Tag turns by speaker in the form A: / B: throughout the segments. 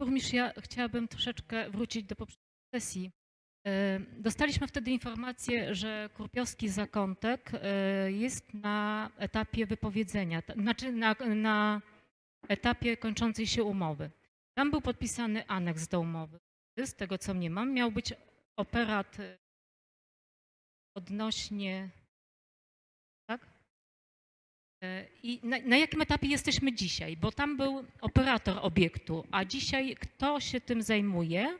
A: Burmistrz, ja chciałabym troszeczkę wrócić do poprzedniej sesji. E, Dostaliśmy wtedy informację, że Kurpiowski Zakątek e, jest na etapie wypowiedzenia, znaczy na, na etapie kończącej się umowy. Tam był podpisany aneks do umowy. Z tego co mnie mam, miał być operat e, odnośnie. E, I na, na jakim etapie jesteśmy dzisiaj? Bo tam był operator obiektu, a dzisiaj kto się tym zajmuje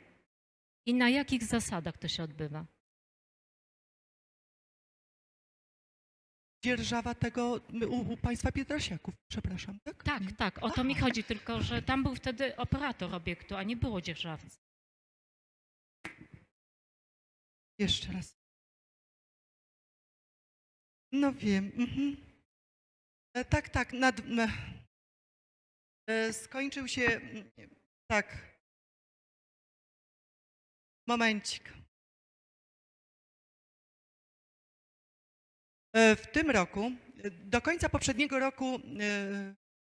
A: i na jakich zasadach to się odbywa?
B: Dzierżawa tego u, u państwa Pietrasiaków, przepraszam, tak?
A: Tak, tak, o to mi chodzi, tylko że tam był wtedy operator obiektu, a nie było dzierżawcy.
B: Jeszcze raz. No wiem. Mhm. E, Tak, tak. Nad, e, skończył się. Tak. Momencik. E, W tym roku, do końca poprzedniego roku,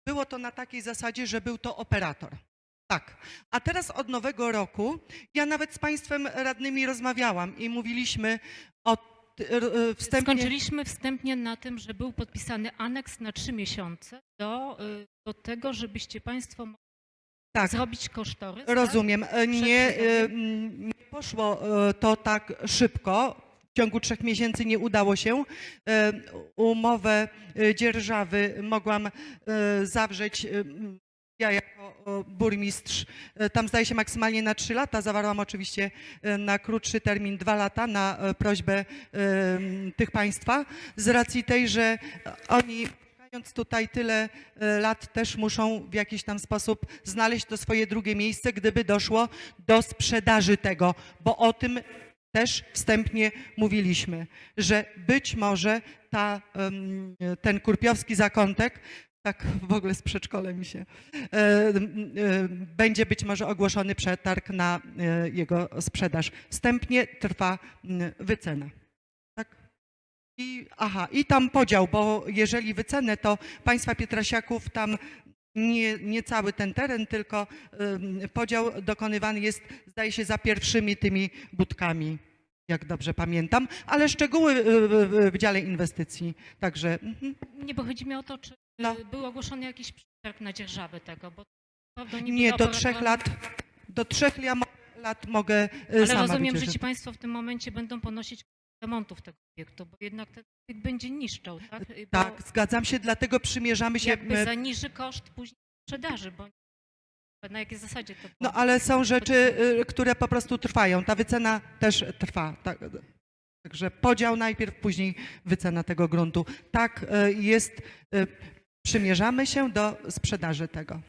B: było to na takiej zasadzie, że był to operator. Tak. A teraz od nowego roku ja nawet z państwem radnymi rozmawiałam i mówiliśmy o wstępnie.
A: Skończyliśmy wstępnie na tym, że był podpisany aneks na trzy miesiące do, y, do tego, żebyście Państwo mogli
B: Tak,
A: zrobić kosztorys.
B: rozumiem. E, Nie, e, nie poszło e, to tak szybko. W ciągu trzech miesięcy nie udało się. E, Umowę e, dzierżawy mogłam e, zawrzeć. Ja jako burmistrz, e, tam zdaje się maksymalnie na trzy lata, zawarłam oczywiście e, na krótszy termin dwa lata na e, prośbę tych państwa, z racji tej, że oni mieszkając tutaj tyle lat też muszą w jakiś tam sposób znaleźć to swoje drugie miejsce, gdyby doszło do sprzedaży tego, bo o tym też wstępnie mówiliśmy, że być może ta, ten kurpiowski zakątek, tak w ogóle z przedszkolem mi się, e, e, będzie być może ogłoszony przetarg na e, jego sprzedaż. Wstępnie trwa wycena. Tak? I, aha, i tam podział, bo jeżeli wycenę, to państwa Pietrasiaków tam nie, nie cały ten teren, tylko podział dokonywany jest, zdaje się, za pierwszymi tymi budkami, jak dobrze pamiętam, ale szczegóły w dziale inwestycji. Także mhm.
A: Nie, bo chodzi mi o to, czy
B: No.
A: y, był ogłoszony jakiś przetarg na dzierżawę tego, bo prawda niby
B: nie, do trzech lat, do trzech lia- lat mogę y,
A: Ale
B: sama
A: rozumiem, że ci Państwo w tym momencie będą ponosić remontów tego obiektu, bo jednak ten obiekt będzie niszczał, tak? Y, Bo
B: Tak, zgadzam się, dlatego przymierzamy się.
A: jakby
B: e,
A: zaniży koszt później sprzedaży, bo na jakiej zasadzie to
B: No
A: było?
B: ale są rzeczy, y, które po prostu trwają. Ta wycena też trwa. Tak, Także podział najpierw, później wycena tego gruntu. Tak y, jest, y, przymierzamy się do sprzedaży tego.